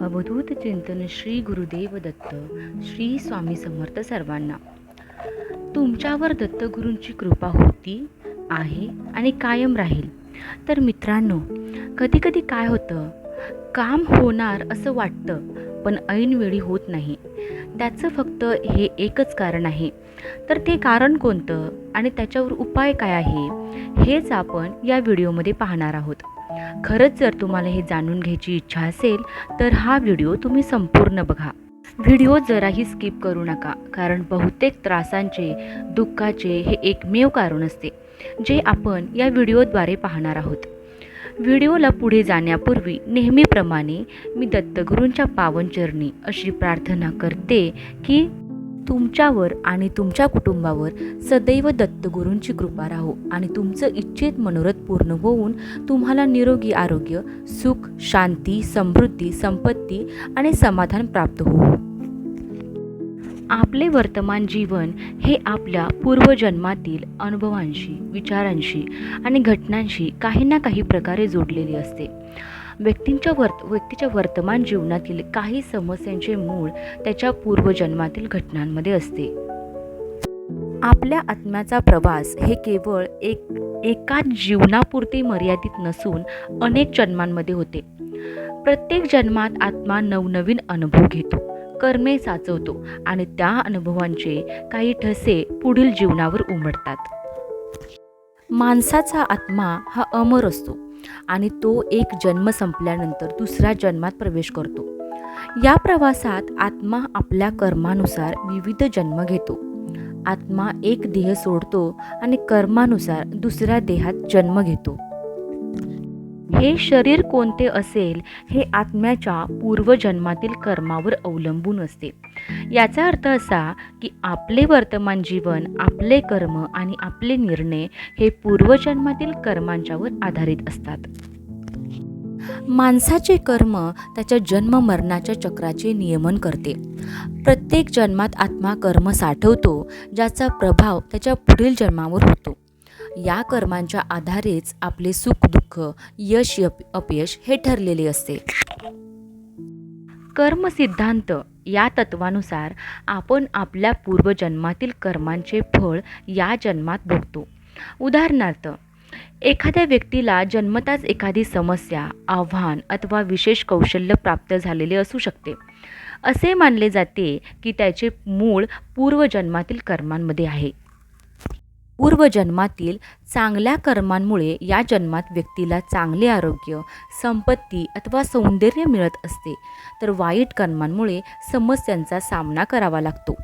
अवधूत चिंतन श्री गुरुदेव दत्त श्री स्वामी समर्थ सर्वांना. तुमच्यावर दत्तगुरूंची कृपा होती आहे आणि कायम राहील. तर मित्रांनो कधीकधी काय होतं? काम होणार असं वाटतं पण ऐनवेळी होत नाही. त्याचं फक्त हे एकच कारण आहे. तर ते कारण कोणतं आणि त्याच्यावर उपाय काय आहे हेच आपण या व्हिडिओमध्ये पाहणार आहोत. खरंच जर तुम्हाला हे जाणून घ्यायची इच्छा असेल तर हा व्हिडिओ तुम्ही संपूर्ण बघा. व्हिडिओ जराही स्किप करू नका कारण बहुतेक त्रासांचे दुःखाचे हे एकमेव कारण असते जे आपण या व्हिडिओद्वारे पाहणार आहोत. व्हिडिओला पुढे जाण्यापूर्वी नेहमीप्रमाणे मी दत्तगुरूंच्या पावनचरणी अशी प्रार्थना करते की तुमच्यावर आणि तुमच्या कुटुंबावर सदैव दत्तगुरूंची कृपा राहो आणि तुमचं इच्छित मनोरथ पूर्ण होऊन तुम्हाला निरोगी आरोग्य सुख शांती समृद्धी संपत्ती आणि समाधान प्राप्त हो आपले वर्तमान जीवन हे आपल्या पूर्वजन्मातील अनुभवांशी विचारांशी आणि घटनांशी काही ना काही प्रकारे जोडलेले असते. व्यक्तींच्या वर्त व्यक्तीच्या वर्तमान जीवनातील काही समस्यांचे मूळ त्याच्या पूर्वजन्मातील घटनांमध्ये असते. आपल्या आत्म्याचा प्रवास हे केवळ एक एकाच जीवनापुरते मर्यादित नसून अनेक जन्मांमध्ये होते. प्रत्येक जन्मात आत्मा नवनवीन अनुभव घेतो कर्मे साचवतो आणि त्या अनुभवांचे काही ठसे पुढील जीवनावर उमटतात. माणसाचा आत्मा हा अमर असतो. आणि तो एक जन्म संपल्यानंतर दुसऱ्या जन्मात प्रवेश करतो. या प्रवासात आत्मा आपल्या कर्मानुसार विविध जन्म घेतो. आत्मा एक देह सोडतो आणि कर्मानुसार दुसऱ्या देहात जन्म घेतो. हे शरीर कोणते असेल हे आत्म्याच्या पूर्वजन्मातील कर्मावर अवलंबून असते. याचा अर्थ असा की आपले वर्तमान जीवन आपले कर्म आणि आपले निर्णय हे पूर्वजन्मातील कर्मांच्यावर आधारित असतात. माणसाचे कर्म त्याच्या जन्म मरणाच्या चक्राचे नियमन करते. प्रत्येक जन्मात आत्मा कर्म साठवतो ज्याचा प्रभाव त्याच्या पुढील जन्मावर होतो. या कर्मांच्या आधारेच आपले सुख दुःख यश अपयश हे ठरलेले असते. कर्म सिद्धांत या तत्वानुसार आपण आपल्या पूर्वजन्मातील कर्मांचे फळ या जन्मात भोगतो. उदाहरणार्थ एखाद्या व्यक्तीला जन्मताच एखादी समस्या आव्हान अथवा विशेष कौशल्य प्राप्त झालेले असू शकते. असे मानले जाते की त्याचे मूळ पूर्वजन्मातील कर्मांमध्ये आहे. पूर्वजन्मातील चांगल्या कर्मांमुळे या जन्मात व्यक्तीला चांगले आरोग्य संपत्ती अथवा सौंदर्य मिळत असते. तर वाईट कर्मांमुळे समस्यांचा सामना करावा लागतो.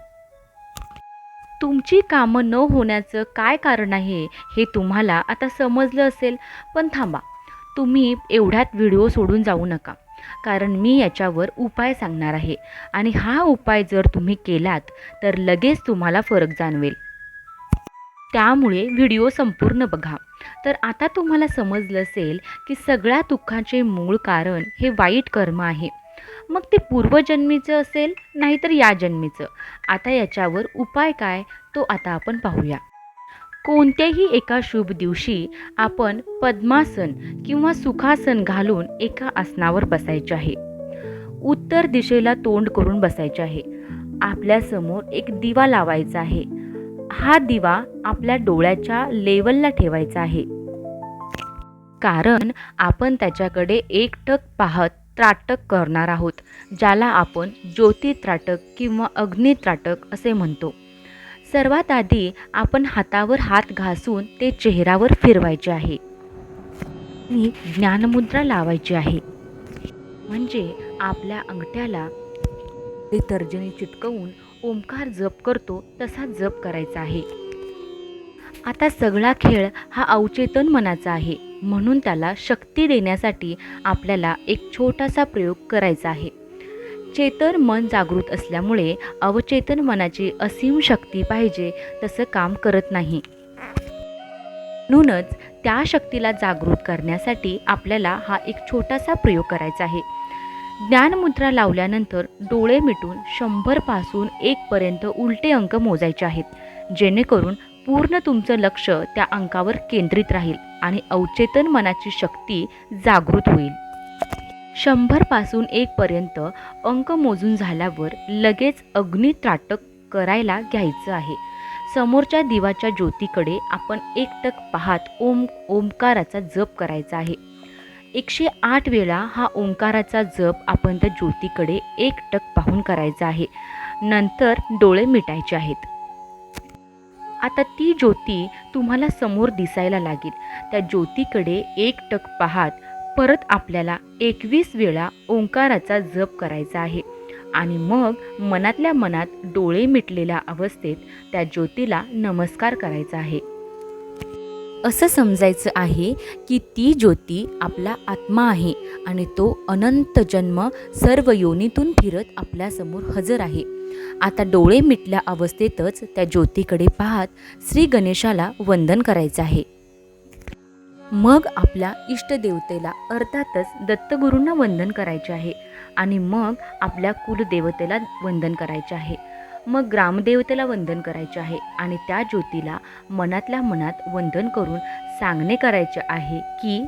तुमची कामं न होण्याचं काय कारण आहे हे तुम्हाला आता समजलं असेल. पण थांबा तुम्ही एवढ्यात व्हिडिओ सोडून जाऊ नका. कारण मी याच्यावर उपाय सांगणार आहे. आणि हा उपाय जर तुम्ही केलात तर लगेच तुम्हाला फरक जाणवेल. त्यामुळे व्हिडिओ संपूर्ण बघा. तर आता तुम्हाला समजलं असेल की सगळ्या दुःखाचे मूळ कारण हे वाईट कर्म आहे. मग ते पूर्वजन्मीचं असेल नाहीतर या जन्मीचं. आता याच्यावर उपाय काय तो आता आपण पाहूया. कोणत्याही एका शुभ दिवशी आपण पद्मासन किंवा सुखासन घालून एका आसनावर बसायचे आहे. उत्तर दिशेला तोंड करून बसायचे आहे. आपल्यासमोर एक दिवा लावायचा आहे. हा दिवा आपल्या डोळ्याच्या लेवलला ठेवायचा आहे. कारण आपण त्याच्याकडे एकटक पाहत त्राटक करणार आहोत ज्याला आपण ज्योती त्राटक किंवा अग्नी त्राटक असे म्हणतो. सर्वात आधी आपण हातावर हात घासून ते चेहऱ्यावर फिरवायचे आहे. आणि ज्ञानमुद्रा लावायची आहे. म्हणजे आपल्या अंगठ्याला तर्जनी चिटकवून ओंकार जप करतो तसा जप करायचा आहे. आता सगळा खेळ हा अवचेतन मनाचा आहे. म्हणून त्याला शक्ती देण्यासाठी आपल्याला एक छोटासा प्रयोग करायचा आहे. चेतन मन जागृत असल्यामुळे अवचेतन मनाची असीम शक्ती पाहिजे तसं काम करत नाही. म्हणूनच त्या शक्तीला जागृत करण्यासाठी आपल्याला हा एक छोटासा प्रयोग करायचा आहे. ज्ञानमुद्रा लावल्यानंतर डोळे मिटून शंभरपासून एकपर्यंत उलटे अंक मोजायचे आहेत. जेणेकरून पूर्ण तुमचं लक्ष त्या अंकावर केंद्रित राहील आणि अवचेतन मनाची शक्ती जागृत होईल. शंभरपासून एकपर्यंत अंक मोजून झाल्यावर लगेच अग्नित्राटक करायला घ्यायचं आहे. समोरच्या दिवाच्या ज्योतीकडे आपण एकटक पाहत ओम ओंकाराचा जप करायचा आहे. एकशे आठ वेळा हा ओंकाराचा जप आपण त्या ज्योतीकडे एकटक पाहून करायचा आहे. नंतर डोळे मिटायचे आहेत. आता ती ज्योती तुम्हाला समोर दिसायला लागेल. त्या ज्योतीकडे एकटक पाहत परत आपल्याला एकवीस वेळा ओंकाराचा जप करायचा आहे. आणि मग मनातल्या मनात डोळे मिटलेल्या अवस्थेत त्या ज्योतीला नमस्कार करायचा आहे. असं समजायचं आहे की ती ज्योती आपला आत्मा आहे आणि तो अनंत जन्म सर्व योनीतून फिरत आपल्यासमोर हजर आहे. आता डोळे मिटल्या अवस्थेतच त्या ज्योतीकडे पाहत श्री गणेशाला वंदन करायचं आहे. मग आपल्या इष्टदेवतेला अर्थातच दत्तगुरूंना वंदन करायचे आहे आणि मग आपल्या कुलदेवतेला वंदन करायचे आहे. मग ग्रामदेवतेला वंदन करायचे आहे आणि त्या ज्योतीला मनातल्या मनात वंदन करून सांगणे करायचे आहे की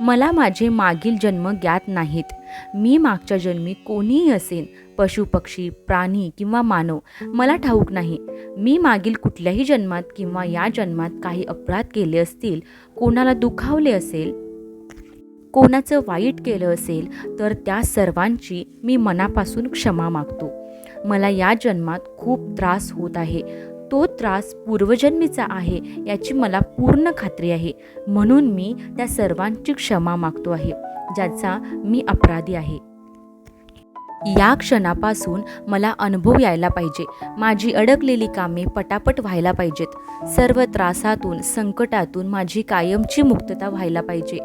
मला माझे मागील जन्म ज्ञात नाहीत. मी मागच्या जन्मी कोणीही असेन पशुपक्षी प्राणी किंवा मानव मला ठाऊक नाही. मी मागील कुठल्याही जन्मात किंवा या जन्मात काही अपराध केले असतील कोणाला दुखावले असेल कोणाचं वाईट केलं असेल तर त्या सर्वांची मी मनापासून क्षमा मागतो. मला या जन्मात खूप त्रास होत आहे. तो त्रास पूर्वजन्मीचा आहे याची मला पूर्ण खात्री आहे. म्हणून मी त्या सर्वांची क्षमा मागतो आहे ज्याचा मी अपराधी आहे. या क्षणापासून मला अनुभव यायला पाहिजे. माझी अडकलेली कामे पटापट व्हायला पाहिजेत. सर्व त्रासातून संकटातून माझी कायमची मुक्तता व्हायला पाहिजे.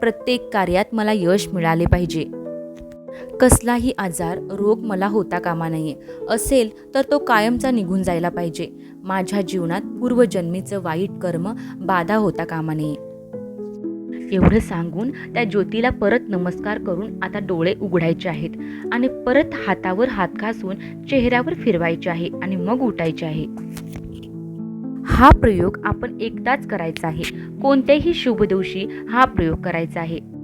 प्रत्येक कार्यात मला यश मिळाले पाहिजे. कसलाही आजार रोग मला होता कामा नये. असेल तर तो कायमचा निघून जायला पाहिजे. माझ्या जीवनात पूर्वजन्मीचं वाईट कर्म बाधा होता कामा नये. एवढं सांगून त्या ज्योतीला परत नमस्कार करून आता डोळे उघडायचे आहेत आणि परत हातावर हात घासून चेहऱ्यावर फिरवायचे आहे आणि मग उठायचे आहे. हा प्रयोग आपण एकदाच करायचा आहे. कोणत्याही शुभ दिवशी हा प्रयोग करायचा आहे.